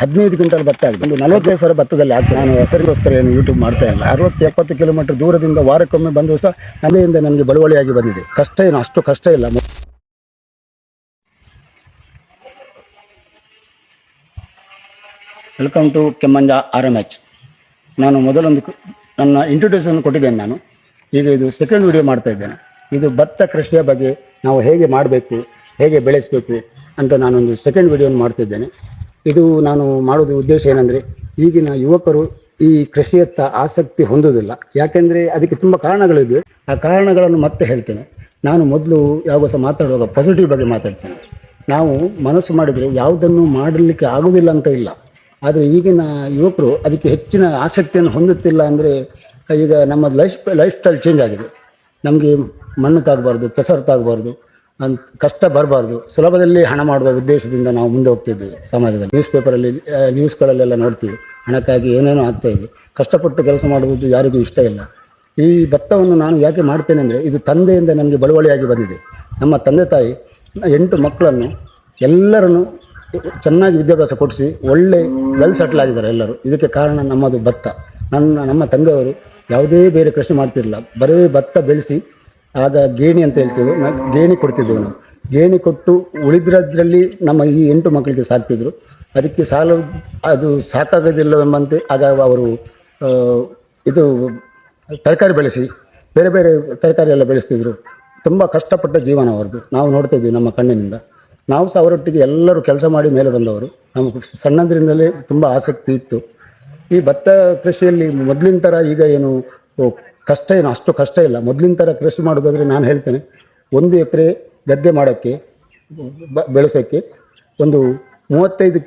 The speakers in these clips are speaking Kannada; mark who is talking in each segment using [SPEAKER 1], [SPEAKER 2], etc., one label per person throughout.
[SPEAKER 1] ಹದಿನೈದು ಕ್ವಿಂಟಲ್ ಭತ್ತ ಆಗಿದೆ. ಒಂದು ನಲವತ್ತೈದು ಸಾವಿರ ಭತ್ತದಲ್ಲಿ ಆಗ್ತದೆ ನಾನು ಹೆಸರಿಗೋಸ್ಕರ ಏನು ಯೂಟ್ಯೂಬ್ ಮಾಡ್ತಾ ಇಲ್ಲ. ಅರವತ್ತು ಎಪ್ಪತ್ತು ಕಿಲೋಮೀಟರ್ ದೂರದಿಂದ ವಾರಕ್ಕೊಮ್ಮೆ ಬಂದು ಸಹ ನನ್ನೆಯಿಂದ ನನಗೆ ಬಳುವಳಿಯಾಗಿ ಬಂದಿದೆ. ಕಷ್ಟ ಏನು? ಅಷ್ಟು ಕಷ್ಟ ಇಲ್ಲ. Welcome to Kemmanja R M H ನಾನು ಮೊದಲೊಂದು ನನ್ನ ಇಂಟ್ರೊಡ್ಯೂಸನ್ನು ಕೊಟ್ಟಿದ್ದೇನೆ ನಾನು. ಈಗ ಇದು ಸೆಕೆಂಡ್ ವಿಡಿಯೋ ಮಾಡ್ತಾ ಇದ್ದೇನೆ. ಇದು ಭತ್ತ ಕೃಷಿಯ ಬಗ್ಗೆ ನಾವು ಹೇಗೆ ಮಾಡಬೇಕು, ಹೇಗೆ ಬೆಳೆಸಬೇಕು ಅಂತ ನಾನೊಂದು ಸೆಕೆಂಡ್ ವಿಡಿಯೋನ ಮಾಡ್ತಿದ್ದೇನೆ ಇದು ನಾನು ಮಾಡೋದು ಉದ್ದೇಶ ಏನಂದರೆ, ಈಗಿನ ಯುವಕರು ಈ ಕೃಷಿಯತ್ತ ಆಸಕ್ತಿ ಹೊಂದೋದಿಲ್ಲ ಯಾಕೆಂದರೆ ಅದಕ್ಕೆ ತುಂಬ ಕಾರಣಗಳಿವೆ ಆ ಕಾರಣಗಳನ್ನು ಮತ್ತೆ ಹೇಳ್ತೇನೆ. ನಾನು ಮೊದಲು ಯಾವಾಗ ಸಹ ಮಾತಾಡುವಾಗ ಪಾಸಿಟಿವ್ ಬಗ್ಗೆ ಮಾತಾಡ್ತೇನೆ. ನಾವು ಮನಸ್ಸು ಮಾಡಿದರೆ ಯಾವುದನ್ನು ಮಾಡಲಿಕ್ಕೆ ಆಗುವುದಿಲ್ಲ ಅಂತ ಇಲ್ಲ. ಆದರೆ ಈಗಿನ ಯುವಕರು ಅದಕ್ಕೆ ಹೆಚ್ಚಿನ ಆಸಕ್ತಿಯನ್ನು ಹೊಂದುತ್ತಿಲ್ಲ ಅಂದರೆ, ಈಗ ನಮ್ಮ ಲೈಫ್ ಲೈಫ್ ಸ್ಟೈಲ್ ಚೇಂಜ್ ಆಗಿದೆ. ನಮಗೆ ಮಣ್ಣು ತಾಗಬಾರ್ದು, ಕೆಸರು ತಾಗಬಾರ್ದು ಅಂತ ಕಷ್ಟ ಬರಬಾರ್ದು. ಸುಲಭದಲ್ಲಿ ಹಣ ಮಾಡುವ ಉದ್ದೇಶದಿಂದ ನಾವು ಮುಂದೆ ಹೋಗ್ತಿದ್ದೇವೆ ಸಮಾಜದಲ್ಲಿ. ನ್ಯೂಸ್ ಪೇಪರಲ್ಲಿ ನ್ಯೂಸ್ಗಳಲ್ಲೆಲ್ಲ ನೋಡ್ತೀವಿ. ಹಣಕ್ಕಾಗಿ ಏನೇನೋ ಆಗ್ತಾ ಇದೆ. ಕಷ್ಟಪಟ್ಟು ಕೆಲಸ ಮಾಡುವುದು ಯಾರಿಗೂ ಇಷ್ಟ ಇಲ್ಲ. ಈ ಭತ್ತವನ್ನು ನಾನು ಯಾಕೆ ಮಾಡ್ತೇನೆ ಅಂದರೆ, ಇದು ತಂದೆಯಿಂದ ನನಗೆ ಬಳುವಳಿಯಾಗಿ ಬಂದಿದೆ. ನಮ್ಮ ತಂದೆ ತಾಯಿ ಎಂಟು ಮಕ್ಕಳನ್ನು ಎಲ್ಲರನ್ನು ಚೆನ್ನಾಗಿ ವಿದ್ಯಾಭ್ಯಾಸ ಕೊಡಿಸಿ ಒಳ್ಳೆ ವೆಲ್ ಸೆಟ್ಲ್ ಆಗಿದ್ದಾರೆ ಎಲ್ಲರೂ. ಇದಕ್ಕೆ ಕಾರಣ ನಮ್ಮದು ಭತ್ತ. ನನ್ನ, ನಮ್ಮ ತಂದೆಯವರು ಯಾವುದೇ ಬೇರೆ ಕೃಷಿ ಮಾಡ್ತಿರಲಿಲ್ಲ. ಬರೀ ಭತ್ತ ಬೆಳೆಸಿ ಆಗ ಗೇಣಿ ಅಂತ ಹೇಳ್ತೇವೆ. ಗೇಣಿ ಕೊಡ್ತಿದ್ದೆವು ನಾವು. ಗೇಣಿ ಕೊಟ್ಟು ಉಳಿದ್ರದ್ರಲ್ಲಿ ನಮ್ಮ ಈ ಎಂಟು ಮಕ್ಕಳಿಗೆ ಸಾಕ್ತಿದ್ರು. ಅದಕ್ಕೆ ಸಾಲ, ಅದು ಸಾಕಾಗೋದಿಲ್ಲವೆಂಬಂತೆ ಆಗ ಅವರು ಇದು ತರಕಾರಿ ಬೆಳೆಸಿ, ಬೇರೆ ಬೇರೆ ತರಕಾರಿ ಎಲ್ಲ ಬೆಳೆಸ್ತಿದ್ರು. ತುಂಬ ಕಷ್ಟಪಟ್ಟ ಜೀವನ ಅವ್ರದ್ದು. ನಾವು ನೋಡ್ತಿದ್ವಿ ನಮ್ಮ ಕಣ್ಣಿನಿಂದ. ನಾವು ಸಹ ಅವರೊಟ್ಟಿಗೆ ಎಲ್ಲರೂ ಕೆಲಸ ಮಾಡಿ ಮೇಲೆ ಬಂದವರು. ನಮ್ಮ ಸಣ್ಣದರಿಂದಲೇ ತುಂಬ ಆಸಕ್ತಿ ಇತ್ತು. ಈ ಭತ್ತ ಕೃಷಿಯಲ್ಲಿ ಮೊದಲಿನ ಥರ ಈಗ ಏನು ಕಷ್ಟ ಏನು? ಅಷ್ಟು ಕಷ್ಟ ಇಲ್ಲ. ಮೊದಲಿನ ಥರ ಕೃಷಿ ಮಾಡೋದಾದರೆ ನಾನು ಹೇಳ್ತೇನೆ, ಒಂದು ಎಕರೆ ಗದ್ದೆ ಮಾಡೋಕ್ಕೆ ಬೆಳೆಸೋಕ್ಕೆ ಒಂದು ಮೂವತ್ತೈದು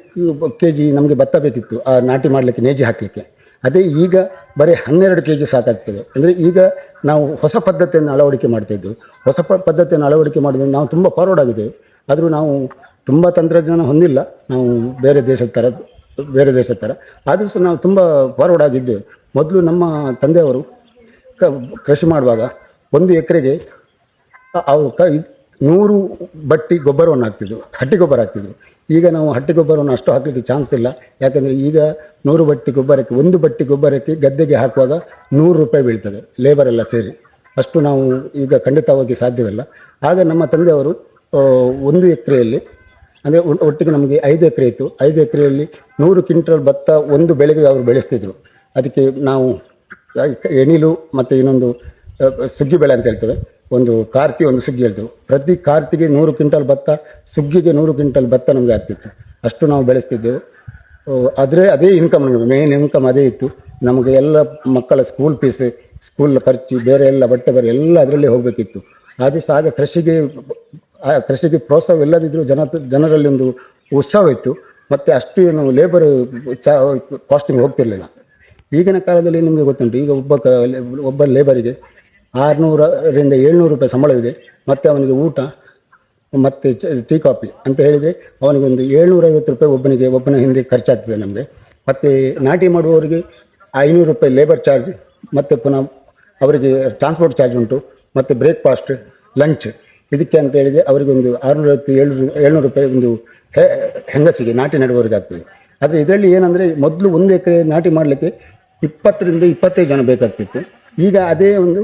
[SPEAKER 1] ಕೆ ಜಿ ನಮಗೆ ಭತ್ತ ಬೇಕಿತ್ತು, ಆ ನಾಟಿ ಮಾಡಲಿಕ್ಕೆ, ನೇಜಿ ಹಾಕಲಿಕ್ಕೆ. ಅದೇ ಈಗ ಬರೀ ಹನ್ನೆರಡು ಕೆ ಜಿ ಸಾಕಾಗ್ತದೆ. ಅಂದರೆ ಈಗ ನಾವು ಹೊಸ ಪದ್ಧತಿಯನ್ನು ಅಳವಡಿಕೆ ಮಾಡ್ತಾಯಿದ್ದೆವು ಹೊಸ ಪದ್ಧತಿಯನ್ನು ಅಳವಡಿಕೆ ಮಾಡಿದ್ರೆ ನಾವು ತುಂಬ ಫಾರ್ವರ್ಡ್ ಆಗಿದ್ದೇವೆ ಆದರೂ ನಾವು ತುಂಬ ತಂತ್ರಜ್ಞಾನ ಹೊಂದಿಲ್ಲ. ನಾವು ಬೇರೆ ದೇಶದ ಥರ ಬೇರೆ ದೇಶದ ಥರ ಆದರೂ ಸಹ ನಾವು ತುಂಬ ಫಾರ್ವರ್ಡ್ ಆಗಿದ್ದೇವೆ. ಮೊದಲು ನಮ್ಮ ತಂದೆಯವರು ಕ, ಕೃಷಿ ಮಾಡುವಾಗ ಒಂದು ಎಕರೆಗೆ ಅವರು ಕ ನೂರು ಬಟ್ಟಿ ಗೊಬ್ಬರವನ್ನು ಹಾಕ್ತಿದ್ರು ಹಟ್ಟಿ ಗೊಬ್ಬರ ಹಾಕ್ತಿದ್ರು ಈಗ ನಾವು ಹಟ್ಟಿ ಗೊಬ್ಬರವನ್ನು ಅಷ್ಟು ಹಾಕಲಿಕ್ಕೆ ಚಾನ್ಸ್ ಇಲ್ಲ. ಯಾಕಂದರೆ ಈಗ ನೂರು ಬಟ್ಟಿ ಗೊಬ್ಬರಕ್ಕೆ, ಒಂದು ಬಟ್ಟಿ ಗೊಬ್ಬರಕ್ಕೆ ಗದ್ದೆಗೆ ಹಾಕುವಾಗ ನೂರು ರೂಪಾಯಿ ಬೀಳ್ತದೆ ಲೇಬರ್ ಎಲ್ಲ ಸೇರಿ. ಅಷ್ಟು ನಾವು ಈಗ ಖಂಡಿತವಾಗಿ ಸಾಧ್ಯವಿಲ್ಲ. ಆಗ ನಮ್ಮ ತಂದೆಯವರು ಒಂದು ಎಕರೆಯಲ್ಲಿ, ಅಂದರೆ ಒಟ್ಟಿಗೆ ನಮಗೆ ಐದು ಎಕರೆ ಇತ್ತು. ಐದು ಎಕರೆಯಲ್ಲಿ ನೂರು ಕ್ವಿಂಟಲ್ ಭತ್ತ ಒಂದು ಬೆಳೆಗೆ ಅವರು ಬೆಳೆಸ್ತಿದ್ರು. ಅದಕ್ಕೆ ನಾವು ಎಣಿಲು ಮತ್ತು ಇನ್ನೊಂದು ಸುಗ್ಗಿ ಬೆಳೆ ಅಂತ ಹೇಳ್ತೇವೆ. ಒಂದು ಕಾರ್ತಿ ಒಂದು ಸುಗ್ಗಿ ಹೇಳ್ತೇವೆ. ಪ್ರತಿ ಕಾರ್ತಿಗೆ ನೂರು ಕ್ವಿಂಟಲ್ ಭತ್ತ, ಸುಗ್ಗಿಗೆ ನೂರು ಕ್ವಿಂಟಲ್ ಭತ್ತ ನಮಗೆ ಆಗ್ತಿತ್ತು. ಅಷ್ಟು ನಾವು ಬೆಳೆಸ್ತಿದ್ದೆವು. ಆದರೆ ಅದೇ ಇನ್ಕಮ್ ನಮಗೆ ಮೇನ್ ಇನ್ಕಮ್ ಅದೇ ಇತ್ತು. ನಮಗೆ ಎಲ್ಲ ಮಕ್ಕಳ ಸ್ಕೂಲ್ ಫೀಸ್ ಸ್ಕೂಲ್ ಖರ್ಚು, ಬೇರೆ ಎಲ್ಲ ಬಟ್ಟೆ ಬರೆ ಎಲ್ಲ ಅದರಲ್ಲೇ ಹೋಗಬೇಕಿತ್ತು. ಆದರೂ ಸಹ ಆಗ ಕೃಷಿಗೆ, ಆ, ಕೃಷಿಗೆ ಪ್ರೋತ್ಸಾಹ ಇಲ್ಲದಿದ್ದರೂ ಜನ, ಜನರಲ್ಲಿ ಒಂದು ಉತ್ಸಾಹ ಇತ್ತು. ಮತ್ತು ಅಷ್ಟು ಏನು ಲೇಬರ್ ಚಾ ಕಾಸ್ಟಿಂಗ್ ಹೋಗ್ತಿರಲಿಲ್ಲ. ಈಗಿನ ಕಾಲದಲ್ಲಿ ನಿಮಗೆ ಗೊತ್ತುಂಟು, ಈಗ ಒಬ್ಬ ಒಬ್ಬ ಲೇಬರಿಗೆ ಆರುನೂರರಿಂದ ಏಳ್ನೂರು ರೂಪಾಯಿ ಸಂಬಳವಿದೆ, ಮತ್ತು ಅವನಿಗೆ ಊಟ, ಮತ್ತು ಟೀ ಕಾಫಿ ಅಂತ ಹೇಳಿದರೆ ಅವನಿಗೆ ಒಂದು ಏಳ್ನೂರೈವತ್ತು ರೂಪಾಯಿ ಒಬ್ಬನಿಗೆ, ಒಬ್ಬನ ಹಿಂದೆ ಖರ್ಚಾಗ್ತದೆ ನಮಗೆ. ಮತ್ತು ನಾಟಿ ಮಾಡುವವರಿಗೆ ಐನೂರು ರೂಪಾಯಿ ಲೇಬರ್ ಚಾರ್ಜ್ ಮತ್ತು ಪುನಃ ಅವರಿಗೆ ಟ್ರಾನ್ಸ್ಪೋರ್ಟ್ ಚಾರ್ಜ್ ಉಂಟು, ಮತ್ತು ಬ್ರೇಕ್ಫಾಸ್ಟ್ ಲಂಚ್ ಇದಕ್ಕೆ ಅಂತ ಹೇಳಿದರೆ ಅವರಿಗೊಂದು ಆರುನೂರೈವತ್ತು ಏಳು ಏಳ್ನೂರು ರೂಪಾಯಿ ಒಂದು ಹೆಂಗಸಿಗೆ ನಾಟಿ ನೆಡುವವರಿಗೆ ಆಗ್ತದೆ. ಆದರೆ ಇದರಲ್ಲಿ ಏನಂದರೆ ಮೊದಲು ಒಂದು ಎಕರೆ ನಾಟಿ ಮಾಡಲಿಕ್ಕೆ ಇಪ್ಪತ್ತರಿಂದ ಇಪ್ಪತ್ತೈದು ಜನ ಬೇಕಾಗ್ತಿತ್ತು. ಈಗ ಅದೇ ಒಂದು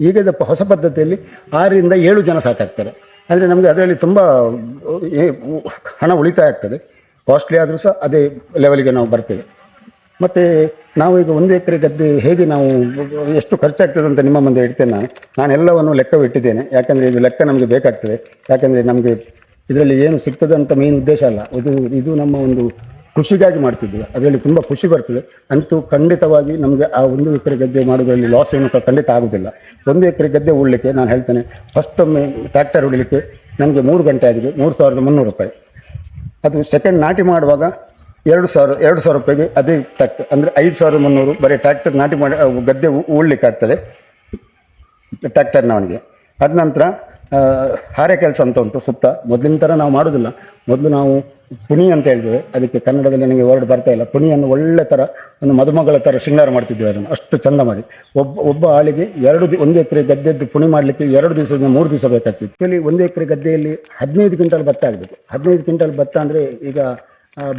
[SPEAKER 1] ಈಗದ ಹೊಸ ಪದ್ಧತಿಯಲ್ಲಿ ಆರರಿಂದ ಏಳು ಜನ ಸಾಕಾಗ್ತಾರೆ. ಆದರೆ ನಮಗೆ ಅದರಲ್ಲಿ ತುಂಬ ಹಣ ಉಳಿತಾಯ ಆಗ್ತದೆ. ಕಾಸ್ಟ್ಲಿ ಆದರೂ ಸಹ ಅದೇ ಲೆವೆಲ್ಗೆ ನಾವು ಬರ್ತೇವೆ. ಮತ್ತು ನಾವು ಈಗ ಒಂದು ಎಕರೆ ಗದ್ದೆ ಹೇಗೆ ನಾವು, ಎಷ್ಟು ಖರ್ಚಾಗ್ತದೆ ಅಂತ ನಿಮ್ಮ ಮುಂದೆ ಇಡ್ತೇನೆ ನಾನು. ನಾನು ಎಲ್ಲವನ್ನು ಲೆಕ್ಕವಿಟ್ಟಿದ್ದೇನೆ. ಯಾಕಂದರೆ ಇದು ಲೆಕ್ಕ ನಮಗೆ ಬೇಕಾಗ್ತದೆ. ಯಾಕಂದರೆ ನಮಗೆ ಇದರಲ್ಲಿ ಏನು ಸಿಗ್ತದೆ ಅಂತ ಮೇನ್ ಉದ್ದೇಶ ಅಲ್ಲ. ಇದು ಇದು ನಮ್ಮ ಒಂದು ಖುಷಿಗಾಗಿ ಮಾಡ್ತಿದ್ದೀವಿ ಅದರಲ್ಲಿ ತುಂಬ ಖುಷಿ ಬರ್ತದೆ. ಅಂತೂ ಖಂಡಿತವಾಗಿ ನಮಗೆ ಆ ಒಂದು ಎಕರೆ ಗದ್ದೆ ಮಾಡೋದರಲ್ಲಿ ಲಾಸ್ ಏನು ಖಂಡಿತ ಆಗೋದಿಲ್ಲ. ಒಂದು ಎಕರೆ ಗದ್ದೆ ಉಳ್ಳಿಕ್ಕೆ ನಾನು ಹೇಳ್ತೇನೆ ಫಸ್ಟ್ ಒಮ್ಮೆ ಟ್ರ್ಯಾಕ್ಟರ್ ಉಳಿಲಿಕ್ಕೆ ನಮಗೆ ಮೂರು ಗಂಟೆ ಆಗಿದೆ, ಮೂರು ಸಾವಿರದ ಮುನ್ನೂರು ರೂಪಾಯಿ. ಅದು ಸೆಕೆಂಡ್ ನಾಟಿ ಮಾಡುವಾಗ ಎರಡು ಸಾವಿರ ಎರಡು ಸಾವಿರ ರೂಪಾಯಿಗೆ ಅದೇ ಟ್ಯಾಕ್ಟರ್ ಅಂದರೆ ಐದು ಸಾವಿರದ ಮುನ್ನೂರು ಬರೀ ಟ್ರ್ಯಾಕ್ಟರ್ ನಾಟಿ ಮಾಡಿ ಗದ್ದೆ ಉಳ್ಳಿಕ್ಕಾಗ್ತದೆ ಉಳ್ಲಿಕ್ಕಾಗ್ತದೆ ಟ್ರ್ಯಾಕ್ಟರ್ನವನಿಗೆ ಅದ ನಂತರ ಹಾರೆ ಕೆಲಸ ಅಂತ ಉಂಟು ಸುತ್ತ. ಮೊದಲಿನ ಥರ ನಾವು ಮಾಡೋದಿಲ್ಲ. ಮೊದಲು ನಾವು ಪುಣಿ ಅಂತ ಹೇಳ್ತೇವೆ ಅದಕ್ಕೆ ಕನ್ನಡದಲ್ಲಿ ನನಗೆ ವರ್ಡ್ ಬರ್ತಾ ಇಲ್ಲ. ಪುಣಿಯನ್ನು ಒಳ್ಳೆ ಥರ ಒಂದು ಮದುಮಗಳ ಥರ ಶೃಂಗಾರ ಮಾಡ್ತಿದ್ದೇವೆ ಅದನ್ನು. ಅಷ್ಟು ಚಂದ ಮಾಡಿ. ಒಬ್ಬ ಒಬ್ಬ ಆಳಿಗೆ ಎರಡು ದಿ, ಒಂದು ಎಕರೆ ಗದ್ದೆದ್ದು ಪುಣಿ ಮಾಡಲಿಕ್ಕೆ ಎರಡು ದಿವಸದಿಂದ ಮೂರು ದಿವಸ ಬೇಕಾಗ್ತಿತ್ತು. ಇಲ್ಲಿ ಒಂದು ಎಕರೆ ಗದ್ದೆಯಲ್ಲಿ ಹದಿನೈದು ಕ್ವಿಂಟಲ್ ಭತ್ತ ಆಗಬೇಕು. ಹದಿನೈದು ಕ್ವಿಂಟಲ್ ಭತ್ತ ಅಂದರೆ ಈಗ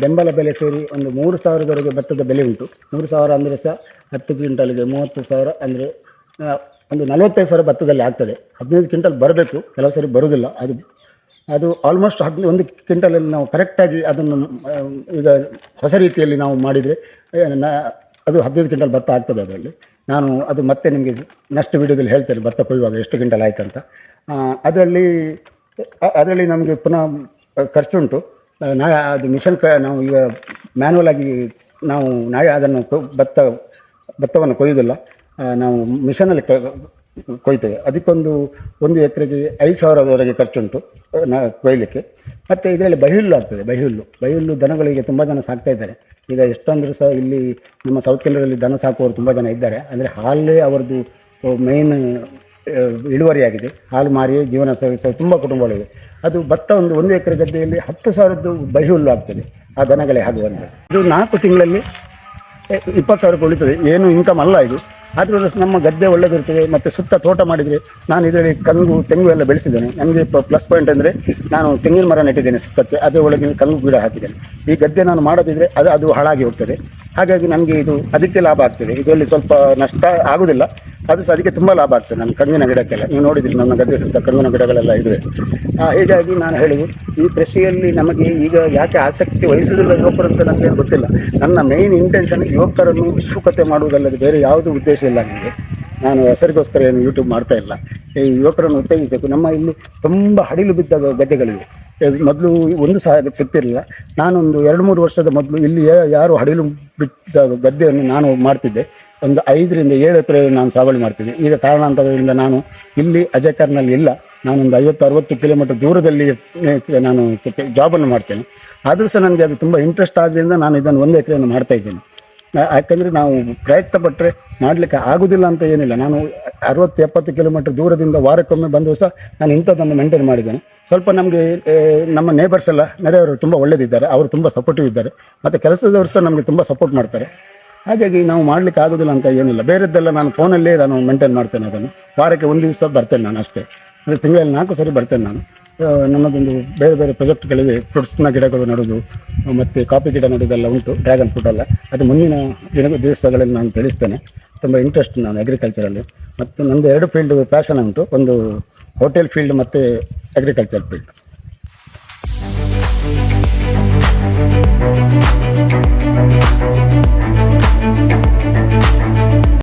[SPEAKER 1] ಬೆಂಬಲ ಬೆಲೆ ಸೇರಿ ಒಂದು ಮೂರು ಸಾವಿರದವರೆಗೆ ಭತ್ತದ ಬೆಲೆ ಉಂಟು. ಮೂರು ಸಾವಿರ ಅಂದರೆ ಸಹ ಹತ್ತು ಕ್ವಿಂಟಲ್ಗೆ, ಮೂವತ್ತು ಸಾವಿರ ಅಂದರೆ ಒಂದು ನಲವತ್ತೈದು ಸಾವಿರ ಭತ್ತದಲ್ಲಿ ಆಗ್ತದೆ. ಹದಿನೈದು ಕ್ವಿಂಟಲ್ ಬರಬೇಕು. ಕೆಲವು ಸರಿ ಬರೋದಿಲ್ಲ ಅದು ಅದು ಆಲ್ಮೋಸ್ಟ್ ಹದಿನೈದು ಒಂದು ಕ್ವಿಂಟಲಲ್ಲಿ ನಾವು ಕರೆಕ್ಟಾಗಿ ಅದನ್ನು ಈಗ ಹೊಸ ರೀತಿಯಲ್ಲಿ ನಾವು ಮಾಡಿದರೆ ಅದು ಹದಿನೈದು ಕ್ವಿಂಟಲ್ ಭತ್ತ ಆಗ್ತದೆ ಅದರಲ್ಲಿ. ನಾನು ಅದು ಮತ್ತೆ ನಿಮಗೆ ನೆಕ್ಸ್ಟ್ ವೀಡಿಯೋದಲ್ಲಿ ಹೇಳ್ತೇನೆ, ಭತ್ತ ಕೊಯ್ಯುವಾಗ ಎಷ್ಟು ಕ್ವಿಂಟಲ್ ಅಂತ ಅದರಲ್ಲಿ ಅದರಲ್ಲಿ ನಮಗೆ ಪುನಃ ಖರ್ಚುಂಟು ನಾ, ಅದು ಮಿಷನ್ ಕ, ನಾವು ಈಗ ಮ್ಯಾನ್ಯಲ್ ಆಗಿ ನಾವು ನಾವೇ ಅದನ್ನು ಭತ್ತ, ಭತ್ತವನ್ನು ಕೊಯ್ಯೋದಿಲ್ಲ ನಾವು ಮಿಷನಲ್ಲಿ ಕೊಯ್ತೇವೆ. ಅದಕ್ಕೊಂದು ಒಂದು ಎಕರೆಗೆ ಐದು ಸಾವಿರದವರೆಗೆ ಖರ್ಚುಂಟು ಕೊಯ್ಲಿಕ್ಕೆ. ಮತ್ತು ಇದರಲ್ಲಿ ಬೈಹುಲ್ಲು ಆಗ್ತದೆ ಬಹಿಹುಲ್ಲು ಬಹಿಹುಲ್ಲು ದನಗಳಿಗೆ ತುಂಬ ಜನ ಸಾಕ್ತಾ ಇದ್ದಾರೆ. ಈಗ ಎಷ್ಟೊಂದರೂ ಸಹ ಇಲ್ಲಿ ನಮ್ಮ ಸೌತ್ ಕೇಂದ್ರದಲ್ಲಿ ದನ ಸಾಕುವವರು ತುಂಬ ಜನ ಇದ್ದಾರೆ. ಅಂದರೆ ಹಾಲೇ ಅವರದ್ದು ಮೇನ್ ಇಳುವರಿಯಾಗಿದೆ ಹಾಲು ಮಾರಿಯೇ ಜೀವನ ಸಾಗಿಸುವ ತುಂಬ ಕುಟುಂಬಗಳಿವೆ. ಅದು ಭತ್ತ ಒಂದು ಒಂದು ಎಕರೆ ಗದ್ದೆಯಲ್ಲಿ ಹತ್ತು ಸಾವಿರದ್ದು ಬಹಿಹುಲ್ಲು ಆಗ್ತದೆ, ಆ ದನಗಳೇ ಆಗುವಂಥದ್ದು ಇದು ನಾಲ್ಕು ತಿಂಗಳಲ್ಲಿ, ಇಪ್ಪತ್ತು ಸಾವಿರಕ್ಕೆ ಉಳಿತದೆ. ಏನು ಇನ್ಕಮ್ ಅಲ್ಲ ಇದು. ಆದರೂ ನಮ್ಮ ಗದ್ದೆ ಒಳ್ಳೆದಿರ್ತದೆ, ಮತ್ತು ಸುತ್ತ ತೋಟ ಮಾಡಿದರೆ ನಾನು ಇದರಲ್ಲಿ ಕಂಗು ತೆಂಗು ಎಲ್ಲ ಬೆಳೆಸಿದ್ದೇನೆ. ನನಗೆ ಪ್ಲಸ್ ಪಾಯಿಂಟ್ ಅಂದರೆ ನಾನು ತೆಂಗಿನ ಮರ ನೆಟ್ಟಿದ್ದೇನೆ ಸುತ್ತಕ್ಕೆ, ಅದರ ಒಳಗೆ ಕಂಗು ಗಿಡ ಹಾಕಿದ್ದೇನೆ. ಈ ಗದ್ದೆ ನಾನು ಮಾಡೋದಿದ್ರೆ ಅದು ಅದು ಹಾಳಾಗಿ ಹೋಗ್ತದೆ. ಹಾಗಾಗಿ ನಮಗೆ ಇದು ಅದಕ್ಕೆ ಲಾಭ ಆಗ್ತದೆ. ಇದರಲ್ಲಿ ಸ್ವಲ್ಪ ನಷ್ಟ ಆಗೋದಿಲ್ಲ. ಅದು ಸಹ ಅದಕ್ಕೆ ತುಂಬ ಲಾಭ ಆಗ್ತದೆ ನನ್ನ ಕಂಗಿನ ಗಿಡಕ್ಕೆಲ್ಲ. ನೀವು ನೋಡಿದಿಲ್ಲ ನನ್ನ ಗದ್ದೆ ಸುತ್ತ ಕಂಗಿನ ಗಿಡಗಳೆಲ್ಲ ಇವೆ ಹೀಗಾಗಿ ನಾನು ಹೇಳುವುದು, ಈ ಕೃಷಿಯಲ್ಲಿ ನಮಗೆ ಈಗ ಯಾಕೆ ಆಸಕ್ತಿ ವಹಿಸುವುದಿಲ್ಲ ಯುವಕರು ಅಂತ ನಮಗೆ ಗೊತ್ತಿಲ್ಲ. ನನ್ನ ಮೇಯ್ನ್ ಇಂಟೆನ್ಷನ್ ಯುವಕರನ್ನು ಉತ್ಸುಕತೆ ಮಾಡುವುದಲ್ಲದೆ ಬೇರೆ ಯಾವುದೂ ಉದ್ದೇಶ ಇಲ್ಲ ನನಗೆ. ನಾನು ಹೆಸರಿಗೋಸ್ಕರ ಏನು ಯೂಟ್ಯೂಬ್ ಮಾಡ್ತಾ ಇಲ್ಲ. ಈ ಯುವಕರನ್ನು ಉತ್ತೇಜಿಸಬೇಕು. ನಮ್ಮ ಇಲ್ಲಿ ತುಂಬ ಹಡಿಲು ಬಿದ್ದ ಗದ್ದೆಗಳಿವೆ. ಮೊದಲು ಒಂದು ಸಹ ಸಿಗ್ತಿರಲಿಲ್ಲ. ನಾನೊಂದು ಎರಡು ಮೂರು ವರ್ಷದ ಮೊದಲು ಇಲ್ಲಿ ಯಾರು ಹಡಿಲು ಬಿಟ್ಟ ಗದ್ದೆಯನ್ನು ನಾನು ಮಾಡ್ತಿದ್ದೆ. ಒಂದು ಐದರಿಂದ ಏಳು ಎಕರೆ ನಾನು ಸಾಗುವಳಿ ಮಾಡ್ತಿದ್ದೆ. ಈಗ ಕಾರಣಾಂತರದಿಂದ ನಾನು ಇಲ್ಲಿ ಅಜಯಕರ್ನಲ್ಲಿ ಇಲ್ಲ. ನಾನೊಂದು ಐವತ್ತು, ಅರವತ್ತು ಕಿಲೋಮೀಟರ್ ದೂರದಲ್ಲಿ ನಾನು ಜಾಬನ್ನು ಮಾಡ್ತೇನೆ. ಆದರೂ ಸಹ ನನಗೆ ಅದು ತುಂಬ ಇಂಟ್ರೆಸ್ಟ್ ಆದ್ದರಿಂದ ನಾನು ಇದನ್ನು ಒಂದು ಎಕರೆಯನ್ನು ಮಾಡ್ತಾ ಇದ್ದೇನೆ. ನಾ- ಯಾಕಂದರೆ ನಾವು ಪ್ರಯತ್ನ ಪಟ್ಟರೆ ಮಾಡಲಿಕ್ಕೆ ಆಗುವುದಿಲ್ಲ ಅಂತ ಏನಿಲ್ಲ. ನಾನು ಅರವತ್ತು ಎಪ್ಪತ್ತು ಕಿಲೋಮೀಟರ್ ದೂರದಿಂದ ವಾರಕ್ಕೊಮ್ಮೆ ಬಂದು ಸಹ ನಾನು ಇಂಥದ್ದನ್ನು ಮೇಂಟೈನ್ ಮಾಡಿದ್ದೇನೆ. ಸ್ವಲ್ಪ ನಮಗೆ ನಮ್ಮ ನೇಬರ್ಸ್ ಎಲ್ಲ ನೆರೆಯವರು ತುಂಬ ಒಳ್ಳೆದಿದ್ದಾರೆ. ಅವರು ತುಂಬ ಸಪೋರ್ಟಿವ್ ಇದ್ದಾರೆ. ಮತ್ತು ಕೆಲಸದವರು ಸಹ ನಮಗೆ ತುಂಬ ಸಪೋರ್ಟ್ ಮಾಡ್ತಾರೆ. ಹಾಗಾಗಿ ನಾವು ಮಾಡಲಿಕ್ಕೆ ಆಗೋದಿಲ್ಲ ಅಂತ ಏನಿಲ್ಲ. ಬೇರೆದ್ದೆಲ್ಲ ನಾನು ಫೋನಲ್ಲೇ ನಾನು ಮೇಂಟೈನ್ ಮಾಡ್ತೇನೆ ಅದನ್ನು. ವಾರಕ್ಕೆ ಒಂದು ದಿವಸ ಬರ್ತೇನೆ ನಾನು ಅಷ್ಟೇ. ಅಂದರೆ ತಿಂಗಳಲ್ಲಿ ನಾಲ್ಕು ಸರಿ ಬರ್ತೇನೆ ನಾನು. ನಮ್ಮದೊಂದು ಬೇರೆ ಬೇರೆ ಪ್ರಾಜೆಕ್ಟ್ಗಳಿವೆ. ಫ್ರೂಟ್ಸ್ನ ಗಿಡಗಳು ನಡೆದು, ಮತ್ತು ಕಾಫಿ ಗಿಡ ನಡೆದೆಲ್ಲ ಉಂಟು, ಡ್ರ್ಯಾಗನ್ ಫ್ರೂಟ್ ಎಲ್ಲ ಅದು ಮುಂದಿನ ದಿನ, ದಿವಸಗಳಲ್ಲಿ ನಾನು ತಿಳಿಸ್ತೇನೆ. ತುಂಬ ಇಂಟ್ರೆಸ್ಟ್ ನಾನು ಅಗ್ರಿಕಲ್ಚರಲ್ಲಿ ಮತ್ತು ನಂದು ಎರಡು ಫೀಲ್ಡ್ ಪ್ಯಾಷನ್ ಉಂಟು. ಒಂದು ಹೋಟೆಲ್ ಫೀಲ್ಡ್ ಮತ್ತು ಅಗ್ರಿಕಲ್ಚರ್ ಫೀಲ್ಡ್